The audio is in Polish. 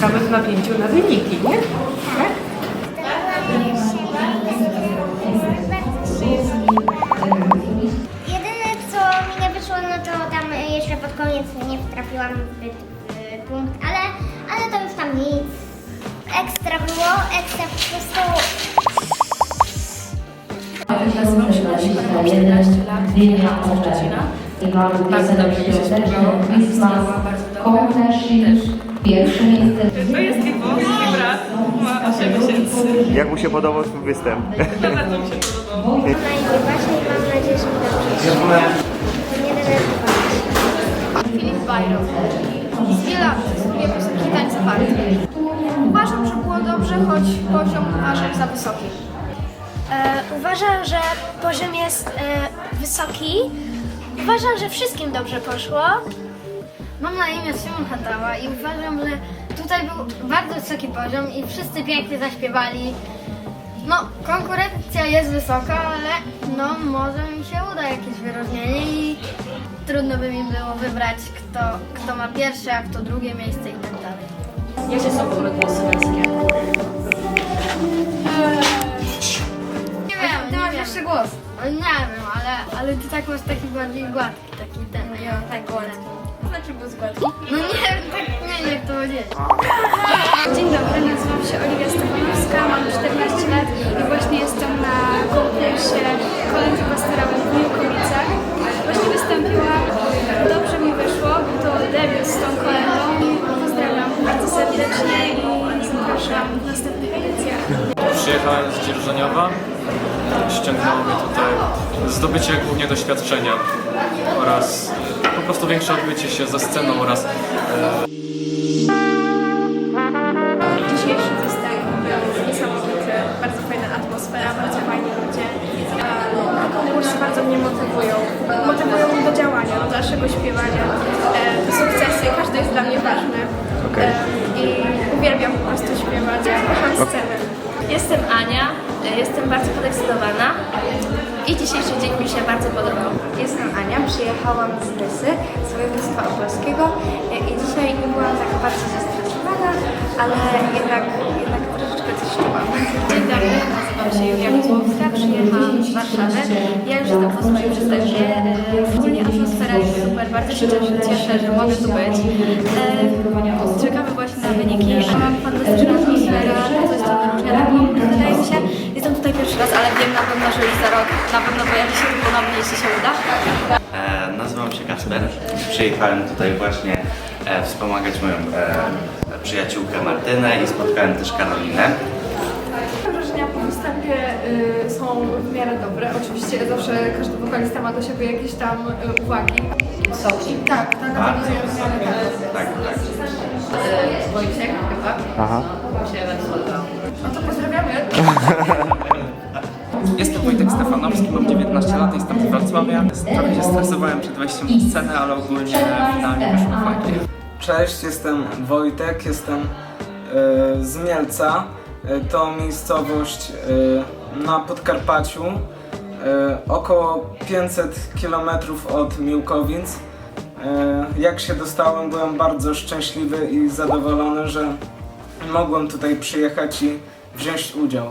czekamy w napięciu na wyniki, nie? Tak? Jedyne co mi nie wyszło, no to tam jeszcze pod koniec nie wtrafiłam zbyt w punkt, ale, ale to już tam nic ekstra było, ekstra po prostu Nazywam się Lasika, mam 14 lat, mieszkam z Szczecina. Bardzo dobrze mi się śpiewało, bardzo bardzo dobrze. Pierwsze miejsce. To jest wąs, mój brat, ma 8 miesięcy. Jak mu się podobał twój występ? Bardzo mi się podobało. na imię Basia i mam nadzieję, że mi dobrze idzie. Nie denerwować się. Filip Bajro. Z wiela studiuje piosenki tańca partii. Uważam, że było dobrze, choć poziom uważam za wysoki. E, uważam, że poziom jest e, wysoki. Uważam, że wszystkim dobrze poszło. Mam na imię Szymon Hatała i uważam, że tutaj był bardzo wysoki poziom i wszyscy pięknie zaśpiewali. No, konkurencja jest wysoka, ale no może mi się uda jakieś wyróżnienie i trudno by mi było wybrać, kto, kto ma pierwsze, a kto drugie miejsce i tak dalej. Jakie są w ogóle głosy męskie? Nie wiem, ty masz jeszcze głos. Nie wiem, ale, ale ty tak masz taki bardziej gładki, taki ten, ja tak gładki. Znaczy był. No nie wiem, tak nie wiem to. Dzień dobry, nazywam się Oliwia Stefanowska, mam 14 lat i właśnie jestem na konkursie kolendy pastorałej w Miłkowicach. Właśnie wystąpiłam, dobrze mi wyszło, to debiut z tą kolendą. Pozdrawiam bardzo serdecznie i zapraszam w następnych edycjach. Przyjechałem z Dzierżoniowa. Ściągnęło mnie tutaj zdobycie głównie doświadczenia oraz prostu większe odbycie się ze sceną oraz e, Dzisiejszy występ był niesamowity, bardzo fajna atmosfera, bardzo fajni ludzie. E, Konkursy bardzo mnie motywują. Motywują mnie do działania, do dalszego śpiewania, e, do sukcesy. Każdy jest dla mnie ważny. E, I uwielbiam po prostu śpiewać. Kocham scenę. Jestem Ania, e, jestem bardzo podekscytowana i dzisiejszy dzień mi się bardzo podobał. Jestem Ania, przyjechałam z Rysy, z województwa opolskiego e, i dzisiaj nie byłam tak bardzo zestresowana, ale jednak, jednak troszeczkę coś czułam. Dzień dobry, nazywam się Julia Kozłowska, przyjechałam z Warszawy. Ja już jestem po swoim występie. Bardzo się cieszę, że mogę tu być. E, Czekamy właśnie na wyniki. Mam fantastyczną atmosferę, coś co wyróżnia ten konkurs, wydaje mi się. Jestem tutaj pierwszy raz, ale wiem na pewno, że już za rok na pewno pojawi się ponownie, jeśli się uda. E, nazywam się Kasper. Przyjechałem tutaj właśnie e, wspomagać moją e, przyjaciółkę Martynę i spotkałem też Karolinę. Wrażenia po występie y, są w miarę dobre. Oczywiście zawsze każdy wokalista ma do siebie jakieś tam y, uwagi. Soci. Tak, tak, analizują w miarę tak. Tak, tak. Wojciech chyba. Aha. Mi się tak podobał. No to pozdrawiamy. Jestem Wojtek Stefanowski, mam 19 lat, jestem z Wrocławia. Trochę się stresowałem przed wejściem na scenę, ale ogólnie finalnie wyszło fajnie. Cześć, jestem Wojtek, jestem e, z Mielca. E, to miejscowość e, na Podkarpaciu, e, około 500 km od Miłkowic. Jak się dostałem, byłem bardzo szczęśliwy i zadowolony, że mogłem tutaj przyjechać i wziąć udział.